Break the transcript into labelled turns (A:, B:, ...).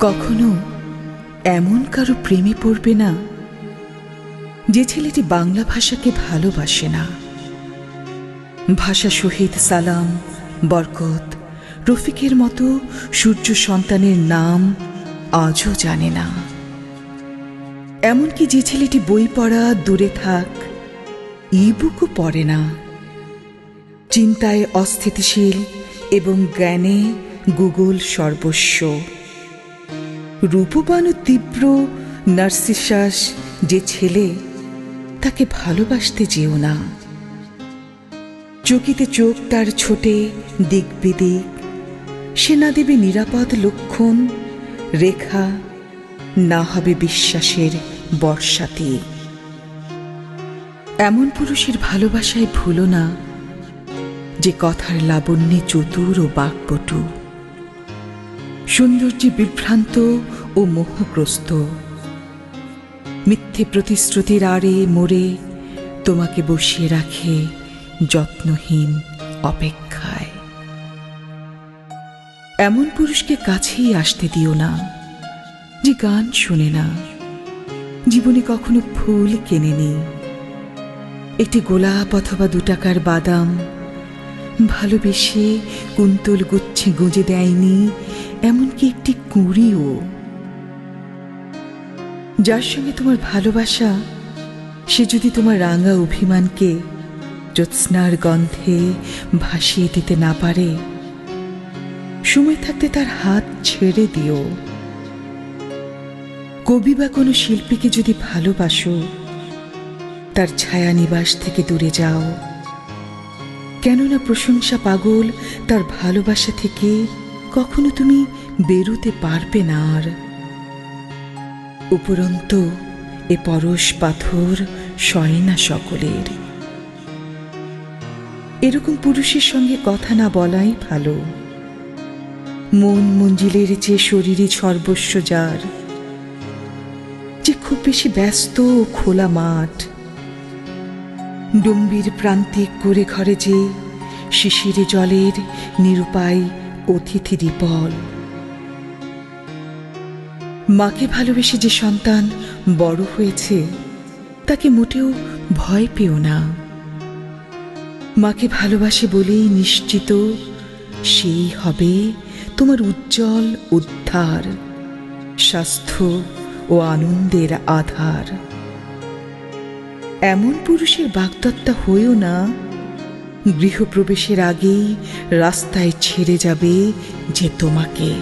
A: কখনো এমন কারও প্রেমে পড়বে না যে ছেলেটি বাংলা ভাষাকে ভালোবাসে না। ভাষা শহীদ সালাম, বরকত, রফিকের মতো সূর্য সন্তানের নাম আজও জানে না। এমনকি যে ছেলেটি বই পড়া দূরে থাক, ইবুকও পড়ে না। চিন্তায় অস্থিতিশীল এবং জ্ঞানে গুগল সর্বস্ব। রূপবান তীব্র নার্সিসাস যে ছেলে, তাকে ভালোবাসতে যেও না। চকিতে চোখ তার ছোটে দিক বিদিক সে না দেবে নিরাপদ লক্ষণ, রেখা, না হবে বিশ্বাসের বর্ষাতে। এমন পুরুষের ভালোবাসায় ভুলো না, যে কথার লাবণ্যে চতুর ও বাকপটু। সৌন্দর্যে বিভ্রান্ত ও মোহগ্রস্ত। মিথ্যে প্রতিশ্রুতির আড়ে মোড়ে তোমাকে বসিয়ে রাখে যত্নহীন অপেক্ষায়। এমন পুরুষকে কাছেই আসতে দিও না, যে গান শোনে না। জীবনে কখনো ফুল কেনেনি। একটি গোলাপ অথবা দু টাকার বাদাম ভালোবেসে কুন্তল গুচ্ছে গুঁজে দেয়নি, এমনকি একটি কুঁড়িও। যার সঙ্গে তোমার ভালোবাসা, সে যদি তোমার রাঙা অভিমানকে জ্যোৎস্নার গন্ধে ভাসিয়ে দিতে না পারে, সময় থাকতে তার হাত ছেড়ে দিও। কবি বা কোনো শিল্পীকে যদি ভালোবাসো, তার ছায়া নিবাস থেকে দূরে যাও। কেননা প্রশংসা পাগল, তার ভালোবাসা থেকে কখনো তুমি বেরোতে পারবে না আর। উপরন্ত, এ পরশ পাথর সয় না সকলের। এরকম পুরুষের সঙ্গে কথা না বলাই ভালো। মন মঞ্জিলের যে শরীরে সর্বস্ব যার, যে খুব বেশি ব্যস্ত ও খোলা মাঠ ডম্বির প্রান্তিক করে ঘরে যে শিশিরে জলের নিরুপায় অতিথি দ্বিপল মাকে ভালোবেসে যে সন্তান বড় হয়েছে, তাকে মোটেও ভয় পেও না। মাকে ভালোবাসে বলেই নিশ্চিত সেই হবে তোমার উজ্জ্বল উদ্ধার, স্বাস্থ্য ও আনন্দের আধার। এমন পুরুষের বাগদত্তা হয়েও না। গৃহপ্রবেশের আগেই রাস্তায় ছেড়ে যাবে যে তোমাকে।